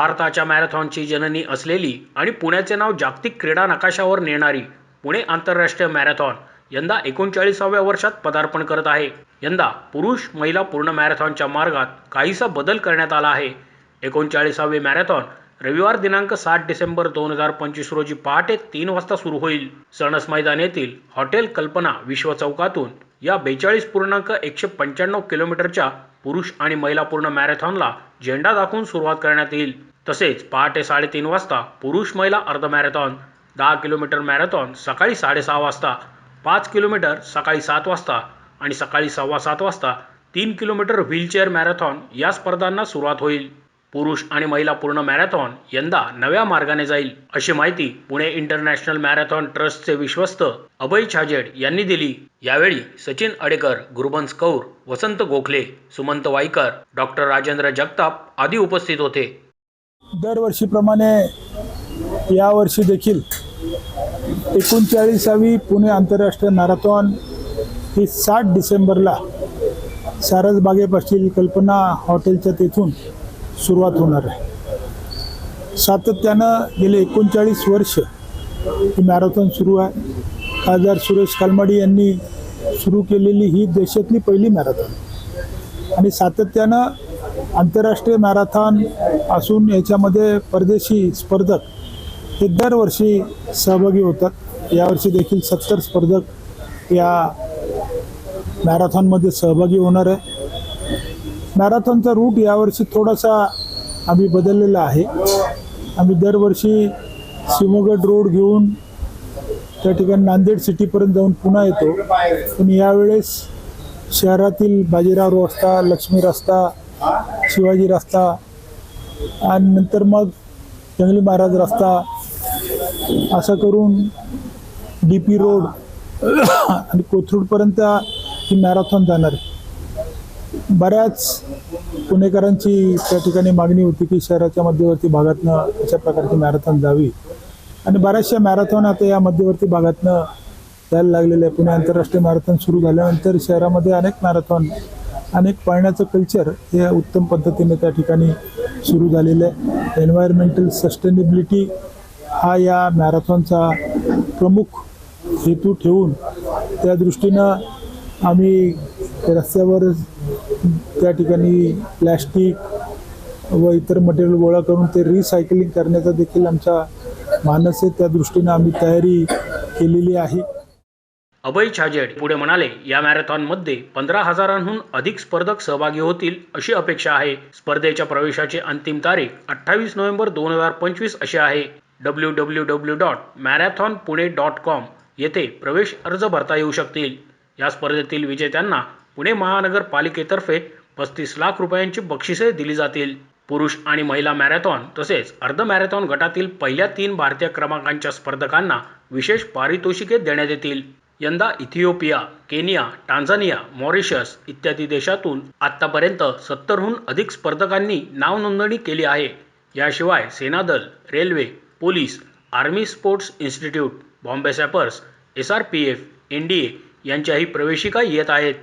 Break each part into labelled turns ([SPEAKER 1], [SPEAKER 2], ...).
[SPEAKER 1] भारताच्या मॅरेथॉनची जननी असलेली आणि पुण्याचे नाव जागतिक क्रीडा नकाशावर नेणारी पुणे आंतरराष्ट्रीय मॅरेथॉन यंदा एकोणचाळीसाव्या वर्षात पदार्पण करत आहे. यंदा पुरुष महिला पूर्ण मॅरेथॉनच्या मार्गात काहीसा बदल करण्यात आला आहे. एकोणचाळीसावे मॅरेथॉन रविवार दिनांक सात डिसेंबर दोन हजार पंचवीस रोजी पहाटे तीन वाजता सुरू होईल. सणस मैदान येथील हॉटेल कल्पना विश्व चौकातून या बेचाळीस पूर्णांक एकशे पंच्याण्णव किलोमीटरच्या पुरुष आणि महिला पूर्ण मॅरेथॉनला झेंडा दाखवून सुरुवात करण्यात येईल. तसेच पहाटे साडेतीन वाजता पुरुष महिला अर्ध मॅरेथॉन दहा किलोमीटर मॅरेथॉन सकाळी साडेसहा वाजता पाच किलोमीटर सकाळी सात वाजता आणि सकाळी सव्वा सात वाजता तीन किलोमीटर व्हीलचेअर मॅरेथॉन या स्पर्धांना सुरुवात होईल. पुरुष आणि महिला पूर्ण मॅरेथॉन यंदा नव्या मार्गाने जाईल अशी माहिती पुणे इंटरनॅशनल मॅरेथॉन ट्रस्टचे विश्वस्त अभय छाजेड यांनी दिली. यावेळी सचिन अडेकर गुरुबंस कौर वसंत गोखले सुमंत वाईकर डॉक्टर राजेंद्र जगताप आदी उपस्थित होते.
[SPEAKER 2] दरवर्षीप्रमाणे यावर्षी देखील एकोणचाळीसावी पुणे आंतरराष्ट्रीय मॅरेथॉन ही सात डिसेंबरला सारसबागेपाशील कल्पना हॉटेलच्या तेथून सुरुवात होणार आहे. सातत्यानं गेले एकोणचाळीस वर्ष ही मॅरेथॉन सुरू आहे. खासदार सुरेश कालमाडी यांनी सुरू केलेली ही देशातली पहिली मॅरेथॉन. आणि सातत्यानं आंतरराष्ट्रीय मॅरेथॉन असून याच्यामध्ये परदेशी स्पर्धक हे दरवर्षी सहभागी होतात. यावर्षी देखील सत्तर स्पर्धक या मॅरेथॉनमध्ये सहभागी होणार आहे. मॅरेथॉनचा रूट यावर्षी थोडासा आम्ही बदललेला आहे. आम्ही दरवर्षी सिमोगड रोड घेऊन त्या ठिकाणी नांदेड सिटीपर्यंत जाऊन पुन्हा येतो. पण यावेळेस शहरातील बाजीराव रस्ता लक्ष्मी रस्ता शिवाजी रस्ता आणि नंतर मग जंगली महाराज रस्ता असं करून डी पी रोड आणि कोथरूडपर्यंत ही मॅरेथॉन जाणार बऱ्याच पुणेकरांची त्या ठिकाणी मागणी होती की शहराच्या मध्यवर्ती भागातनं अशा प्रकारची मॅरेथॉन जावी. आणि बऱ्याचशा मॅरेथॉन आता या मध्यवर्ती भागातनं जायला लागलेल्या आहे पुणे आंतरराष्ट्रीय मॅरेथॉन सुरू झाल्यानंतर शहरामध्ये अनेक मॅरेथॉन अनेक पाळण्याचं कल्चर हे उत्तम पद्धतीने त्या ठिकाणी सुरू झालेलं आहे. एन्व्हायरमेंटल सस्टेनेबिलिटी हा या मॅरेथॉनचा प्रमुख हेतू ठेवून त्या दृष्टीनं आम्ही रस्त्यावर त्या ठिकाणी प्लॅस्टिक व इतर मटेरियल गोळा करून ते रिसायकलिंग करण्याचा देखील आमचा मानस आहे. त्या दृष्टीनं आम्ही तयारी केलेली आहे.
[SPEAKER 1] अभय छाजेड पुढे म्हणाले या मॅरेथॉनमध्ये पंधरा हजारांहून अधिक स्पर्धक सहभागी होतील अशी अपेक्षा आहे. स्पर्धेच्या प्रवेशाची अंतिम तारीख अठ्ठावीस नोव्हेंबर दोन हजार पंचवीस अशी आहे. W W W dot marathon Pune dot com येथे प्रवेश अर्ज भरता येऊ शकतील. या स्पर्धेतील विजेत्यांना पुणे महानगरपालिकेतर्फे पस्तीस लाख रुपयांची बक्षिसे दिली जातील. पुरुष आणि महिला मॅरेथॉन तसेच अर्ध मॅरेथॉन गटातील पहिल्या तीन भारतीय क्रमांकांच्या स्पर्धकांना विशेष पारितोषिके देण्यात येतील. यंदा इथिओपिया केनिया टांझानिया मॉरिशस इत्यादी देशातून आतापर्यंत सत्तरहून अधिक स्पर्धकांनी नावनोंदणी केली आहे. याशिवाय सेनादल railway police army sports institute Bombay sappers S R P F N D A यांच्याही प्रवेशिका येत आहेत.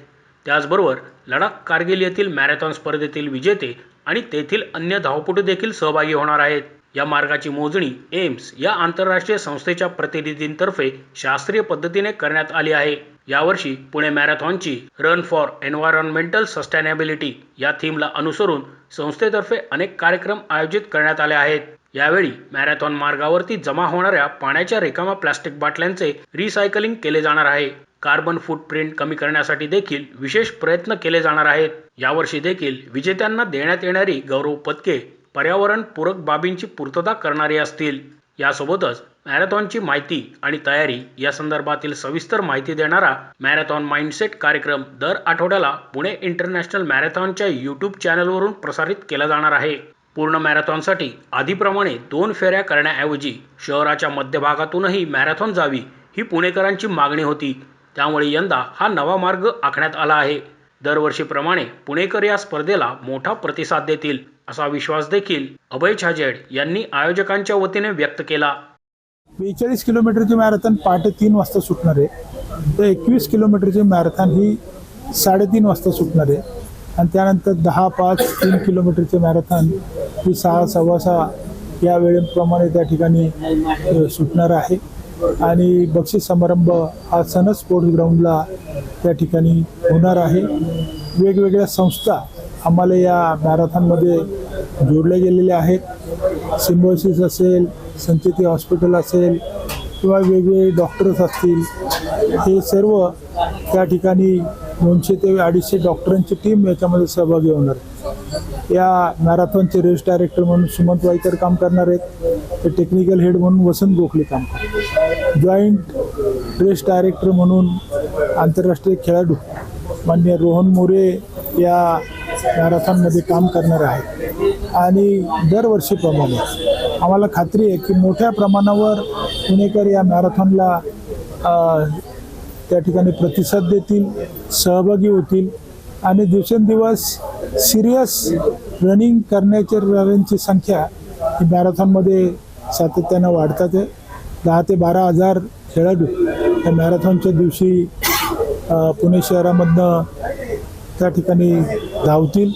[SPEAKER 1] त्याचबरोबर लडाख कारगिल येथील मॅरेथॉन स्पर्धेतील विजेते आणि तेथील अन्य धावपटू देखील सहभागी होणार आहेत. या मार्गाची मोजणी एम्स या आंतरराष्ट्रीय संस्थेच्या प्रतिनिधींतर्फे शास्त्रीय पद्धतीने करण्यात आली आहे. यावर्षी पुणे मॅरेथॉनची रन फॉर एन्व्हायरॉन्मेंटल सस्टेनेबिलिटी या थीमला अनुसरून संस्थेतर्फे अनेक कार्यक्रम आयोजित करण्यात आले आहेत. यावेळी मॅरेथॉन मार्गावरती जमा होणाऱ्या पाण्याच्या रिकामा प्लास्टिक बाटल्यांचे रिसायकलिंग केले जाणार आहे. कार्बन फूटप्रिंट कमी करण्यासाठी देखील विशेष प्रयत्न केले जाणार आहेत. यावर्षी देखील विजेत्यांना देण्यात येणारी गौरव पदके पर्यावरणपूरक बाबींची पूर्तता करणारी असतील. यासोबतच मॅरेथॉनची माहिती आणि तयारी या संदर्भातील सविस्तर माहिती देणारा मॅरेथॉन माइंडसेट कार्यक्रम दर आठवड्याला पुणे इंटरनॅशनल मॅरेथॉनच्या यूट्यूब चॅनलवरून प्रसारित केला जाणार आहे. पूर्ण मॅरेथॉनसाठी आधीप्रमाणे दोन फेऱ्या करण्याऐवजी शहराच्या मध्यभागातूनही मॅरेथॉन जावी ही पुणेकरांची मागणी होती. त्यामुळे यंदा हा नवा मार्ग आखण्यात आला आहे. दरवर्षीप्रमाणे पुणेकर या स्पर्धेला मोठा प्रतिसाद देतील. असा विश्वास देखील अभय छाजेड यांनी आयोजकांच्या वतीने व्यक्त केला.
[SPEAKER 2] बेचाळीस किलोमीटरची मॅरेथॉन पहाटे तीन वाजता सुटणार आहे. तर एकवीस किलोमीटरची मॅरेथॉन ही साडेतीन वाजता सुटणार आहे. आणि त्यानंतर दहा पाच तीन किलोमीटरचे मॅरेथॉन ही सहा सव्वा सहा या वेळेप्रमाणे त्या ठिकाणी सुटणार आहे. आणि बक्षीस समारंभ हा सनद स्पोर्ट्स ग्राउंडला त्या ठिकाणी होणार आहे. वेगवेगळ्या संस्था आम्हाला या मॅरेथॉनमध्ये जोडल्या गेलेले आहेत. सिम्बोसिस असेल संचेती हॉस्पिटल असेल किंवा वेगवेगळे डॉक्टर्स असतील हे सर्व त्या ठिकाणी दोनशे ते अडीचशे डॉक्टरांची टीम याच्यामध्ये सहभागी होणार. या मॅरेथॉनचे रेस डायरेक्टर म्हणून सुमंत वाईकर काम करणार आहेत. ते टेक्निकल हेड म्हणून वसंत गोखले काम करणार. जॉईंट रेस डायरेक्टर म्हणून आंतरराष्ट्रीय खेळाडू मान्य रोहन मोरे या मॅरेथॉनमध्ये काम करणार आहेत आणि दरवर्षीप्रमाणे आम्हाला खात्री आहे की मोठ्या प्रमाणावर पुणेकर या मॅरेथॉनला त्या ठिकाणी प्रतिसाद देतील सहभागी होतील. आणि दिवसेंदिवस सिरियस रनिंग करण्याच्या संख्या ही मॅरेथॉनमध्ये सातत्यानं वाढतात आहे. दहा ते बारा हजार खेळाडू या मॅरेथॉनच्या दिवशी पुणे शहरामधनं त्या ठिकाणी धावतील.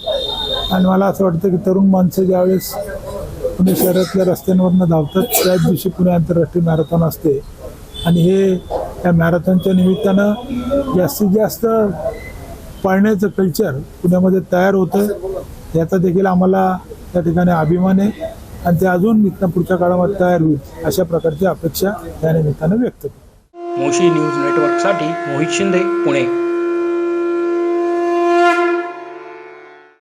[SPEAKER 2] आणि मला असं वाटतं की तरुण माणसं ज्यावेळेस पुणे शहरातल्या रस्त्यांवरनं धावतात त्याच दिवशी पुणे आंतरराष्ट्रीय मॅरेथॉन असते. आणि हे या मॅरेथॉनच्या निमित्तानं जास्तीत जास्त पळण्याचं कल्चर पुण्यामध्ये तयार होतं. याचा देखील आम्हाला त्या ठिकाणी अभिमान आहे. आणि ते अजून इथनं पुढच्या काळामध्ये तयार होईल अशा प्रकारची अपेक्षा या निमित्तानं व्यक्त
[SPEAKER 1] मोशी न्यूज नेटवर्कसाठी मोहित शिंदे पुणे.